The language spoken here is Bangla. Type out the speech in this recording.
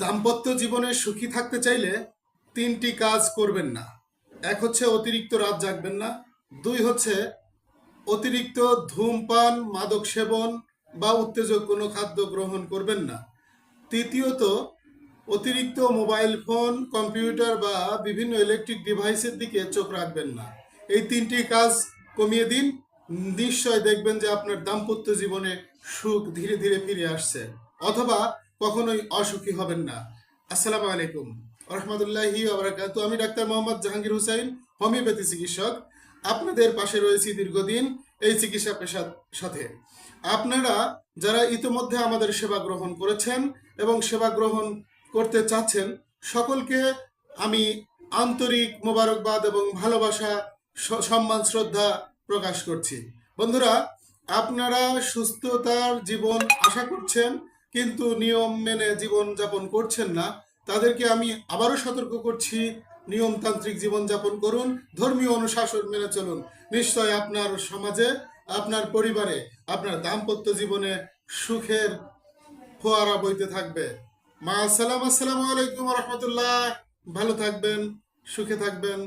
দাম্পত্য জীবনে সুখী থাকতে চাইলে তিনটি কাজ করবেন না। এক হচ্ছে অতিরিক্ত রাত জাগবেন না, দুই হচ্ছে অতিরিক্ত ধূমপান, মাদক সেবন বা উত্তেজক কোনো খাদ্য গ্রহণ করবেন না। তৃতীয়ত, অতিরিক্ত মোবাইল ফোন, কম্পিউটার বা বিভিন্ন ইলেকট্রিক ডিভাইসের দিকে চোখ রাখবেন না। এই তিনটি কাজ কমিয়ে দিন, নিশ্চয় দেখবেন যে আপনার দাম্পত্য জীবনে সুখ ধীরে ধীরে ফিরে আসছে। অথবা কখনোই অসুখী হবেন না। আসসালামু আলাইকুম। রহমতুল্লাহি আবরাকাতু আমি ডাক্তার মোহাম্মদ জাহাঙ্গীর হুসাইন, হোমিওপ্যাথি চিকিৎসক। আপনাদের পাশে রয়েছি দীর্ঘদিন এই চিকিৎসা পেশার সাথে। আপনারা যারা ইতিমধ্যে আমাদের সেবা গ্রহণ করেছেন এবং সেবা গ্রহণ করতে চাচ্ছেন, সকলকে আমি আন্তরিক মোবারকবাদ এবং ভালোবাসা সম্মান, শ্রদ্ধা প্রকাশ করছি। বন্ধুরা, আপনারা সুস্থতার জীবন আশা করছেন কিন্তু নিয়ম মেনে জীবন যাপন করছেন না। তাদেরকে আমি আবারও সতর্ক করছি, নিয়মতান্ত্রিক জীবন যাপন করুন, ধর্মীয় অনুশাসন মেনে চলুন। নিশ্চয় আপনার সমাজে, আপনার পরিবারে, আপনার দাম্পত্য জীবনে সুখের ফোয়ারা বইতে থাকবে। মা আসসালাম আসসালামু আলাইকুম রহমতুল্লাহ। ভালো থাকবেন, সুখে থাকবেন।